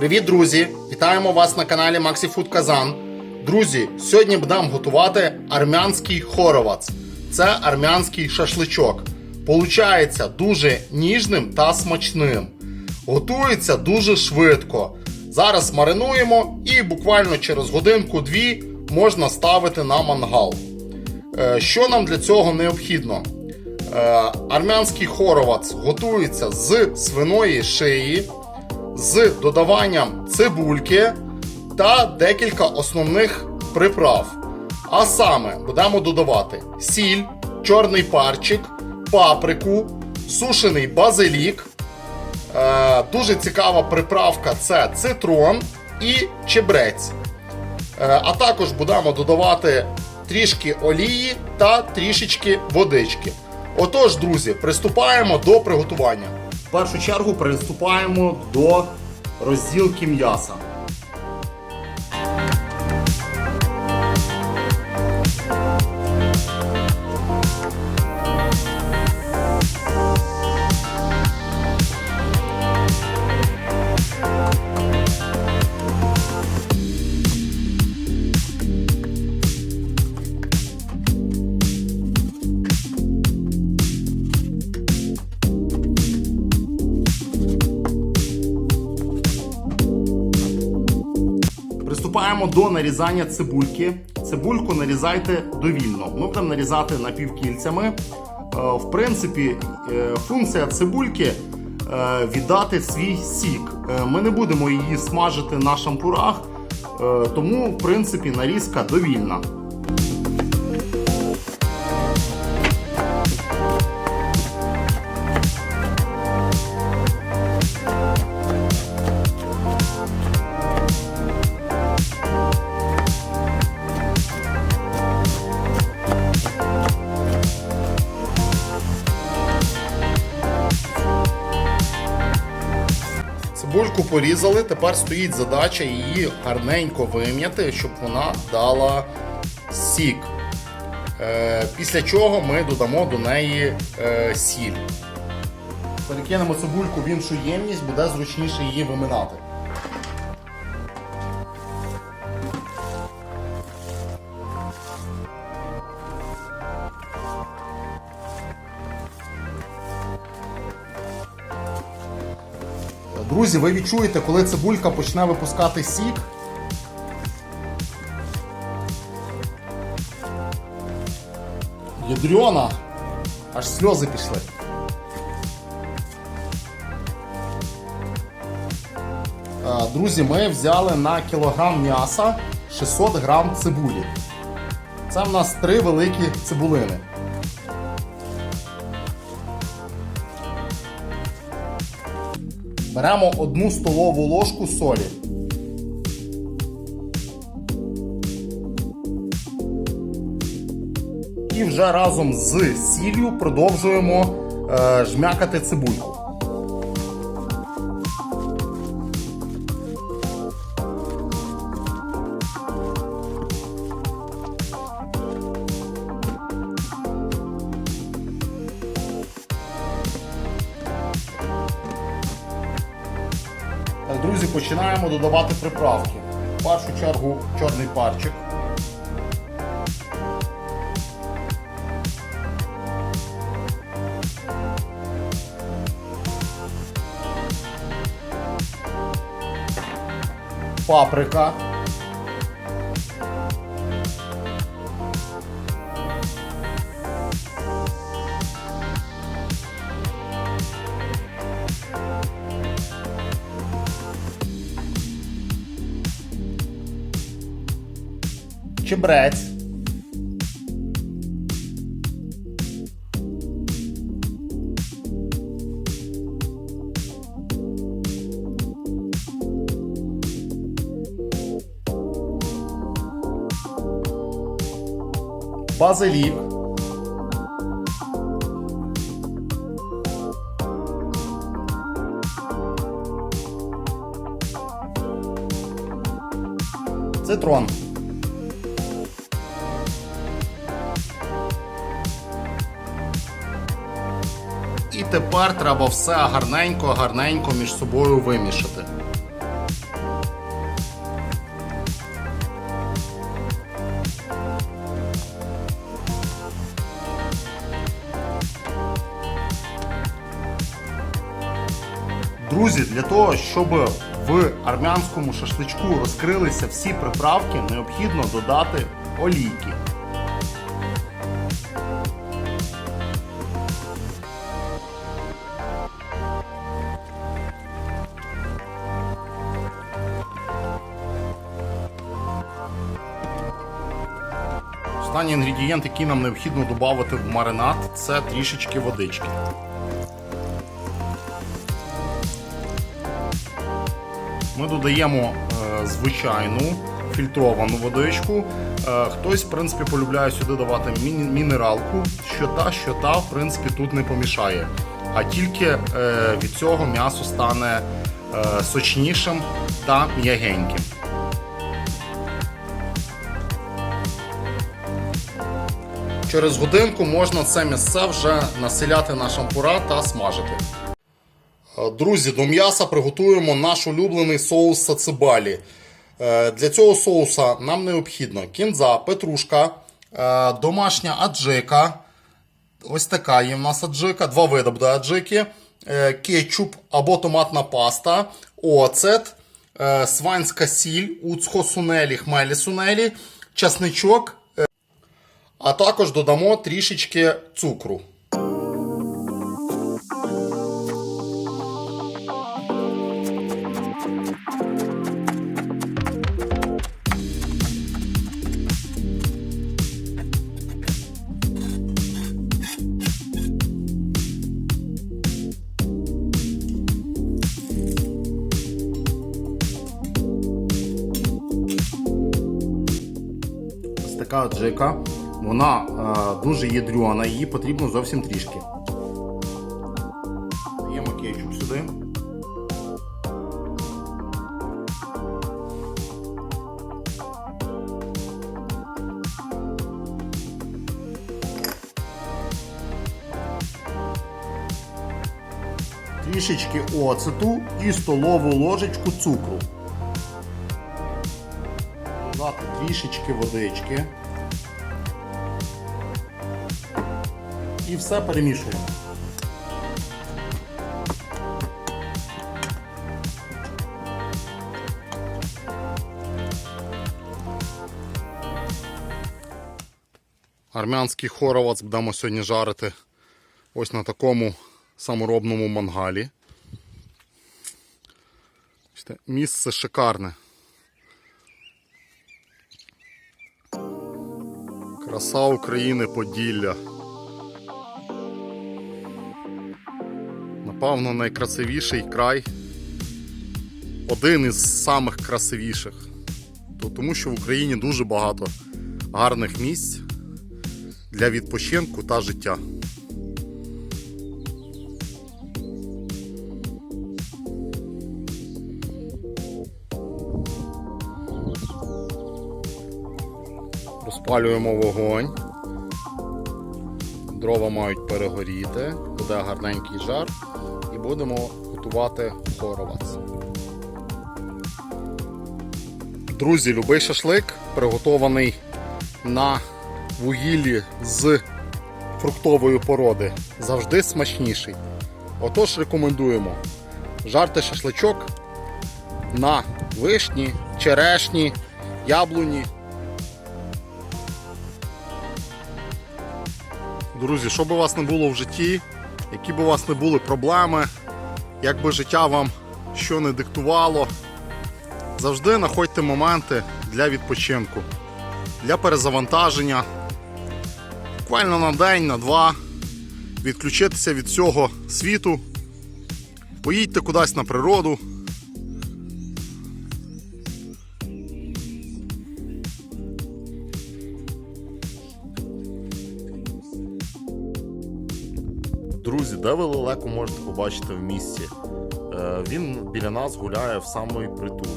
Привіт, друзі! Вітаємо вас на каналі Maxi Food Kazan. Друзі, сьогодні будемо готувати армянський хоровац. Це армянський шашличок. Получається дуже ніжним та смачним. Готується дуже швидко. Зараз маринуємо і буквально через годинку-дві можна ставити на мангал. Е, Що нам для цього необхідно? Е, Армянський хоровац готується з свиної шиї, з додаванням цибульки та декілька основних приправ. А саме будемо додавати сіль, чорний парчик, паприку, сушений базилік. Е, Дуже цікава приправка це цитрон і чебрець. Е, А також будемо додавати трішки олії та трішечки водички. Отож, друзі, приступаємо до приготування. В першу чергу приступаємо до розділки м'яса. Приступаємо до нарізання цибульки. Цибульку нарізайте довільно. Ми будемо нарізати напівкільцями. Е, В принципі, е, функція цибульки е, віддати свій сік. Ми не будемо її смажити на шампурах, тому, в принципі, нарізка довільна. Порізали, тепер стоїть задача її гарненько вим'яти, щоб вона дала сік. Е, після чого ми додамо до неї е, сіль. Перекинемо цибульку в іншу ємність, буде зручніше її виминати. Друзі, ви відчуєте, коли цибулька почне випускати сік. Ядрена, аж сльози пішли. Е, Друзі, ми взяли на кілограм м'яса 600 грам цибулі. Це в нас три великі цибулини. Беремо одну столову ложку солі. І вже разом з сіллю продовжуємо е, жмякати цибульку. Починаємо додавати приправки. В першу чергу чорний парчик. Паприка. Чебрець. Базилік. Цитрон. тепер треба все гарненько-гарненько між собою вимішати. Друзі, для того, щоб в армянському шашличку розкрилися всі приправки, необхідно додати олійки. Останній інгредієнт, який нам необхідно додати в маринад, це трішечки водички. Ми додаємо е, звичайну фільтровану водичку. Е, хтось, в принципі, полюбляє сюди давати міні- мінералку, що та, що та, в принципі, тут не помішає. А тільки е, від цього м'ясо стане е, сочнішим та м'ягеньким. Через годинку можна це місце вже населяти на шампура та смажити. Е, Друзі, до м'яса приготуємо наш улюблений соус сацибалі. Е, Для цього соуса нам необхідно кінза, петрушка, е, домашня аджика. Ось така є в нас аджика, два види буде аджики, кетчуп або томатна паста, оцет, сванська сіль, уцхо-сунелі, хмелі-сунелі, часничок, е, а також додамо трішечки цукру. Така джика. Вона е, дуже ядрювана, її потрібно зовсім трішки. Даємо кетчуп сюди. Трішечки оцету і столову ложечку цукру. Додати трішечки водички. Все перемішуємо. Армянський хоровац будемо сьогодні жарити ось на такому саморобному мангалі. Місце шикарне. Краса України Поділля. Напевно, найкрасивіший край. Один із самих красивіших. Тому що в Україні дуже багато гарних місць для відпочинку та життя. Розпалюємо вогонь. Дрова мають перегоріти, буде гарненький жар і будемо готувати хоровац. Друзі, любий шашлик приготований на вугіллі з фруктової породи. Завжди смачніший. Отож рекомендуємо жарти шашличок на вишні, черешні, яблуні. Друзі, що би у вас не було в житті, які б у вас не були проблеми, як би життя вам що не диктувало, завжди знаходьте моменти для відпочинку, для перезавантаження. Буквально на день, на два, відключитися від цього світу, поїдьте кудись на природу. Друзі, де ви лелеку можете побачити в місті? Е, Він біля нас гуляє в самий притул.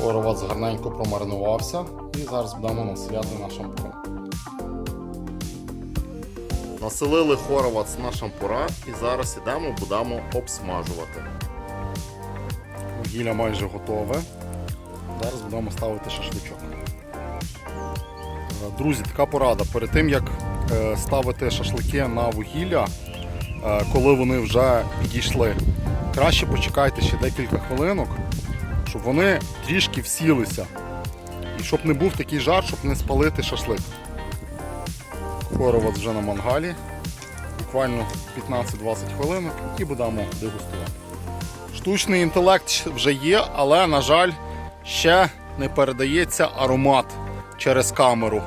Оровац гарненько промаринувався і зараз будемо населяти на шампур. Населили хоровац на шампура і зараз ідемо, будемо обсмажувати. Вугілля майже готове. Зараз будемо ставити шашличок. Друзі, така порада. Перед тим як е, ставити шашлики на вугілля, е, коли вони вже підійшли. Краще почекайте ще декілька хвилинок, щоб вони трішки всілися. І щоб не був такий жар, щоб не спалити шашлик. Хоровац вже на мангалі. Буквально 15-20 хвилинок і будемо дегустувати. Штучний інтелект вже є, але, на жаль, ще не передається аромат через камеру.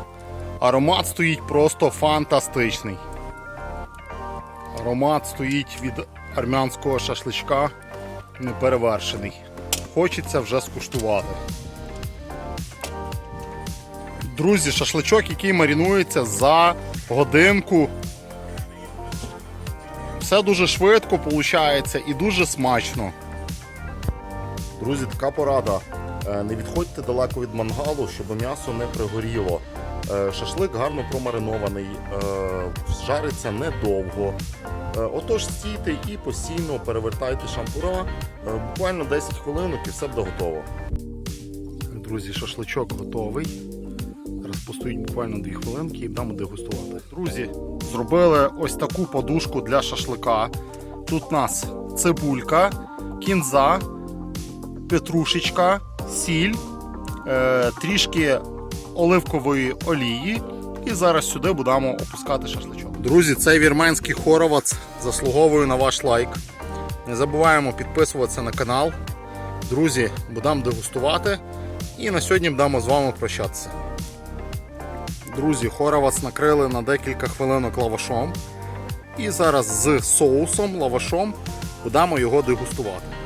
Аромат стоїть просто фантастичний. Аромат стоїть від армянського шашличка неперевершений. Хочеться вже скуштувати. Друзі, шашличок, який марінується за годинку. Все дуже швидко виходить і дуже смачно. Друзі, така порада. Е, Не відходьте далеко від мангалу, щоб м'ясо не пригоріло. Е, Шашлик гарно промаринований, е, жариться недовго. Е, Отож стійте і постійно перевертайте шампура. Буквально 10 хвилинок і все буде готово. Друзі, шашличок готовий. Зараз постоїть буквально 2 хвилинки і будемо дегустувати. Друзі, зробили ось таку подушку для шашлика. Тут у нас цибулька, кінза, петрушечка, сіль, трішки оливкової олії. І зараз сюди будемо опускати шашличок. Друзі, цей вірменський хоровац заслуговує на ваш лайк. Не забуваємо підписуватися на канал. Друзі, будемо дегустувати. І на сьогодні будемо з вами прощатися. Друзі, хоровац накрили на декілька хвилинок лавашом. І зараз з соусом, лавашом будемо його дегустувати.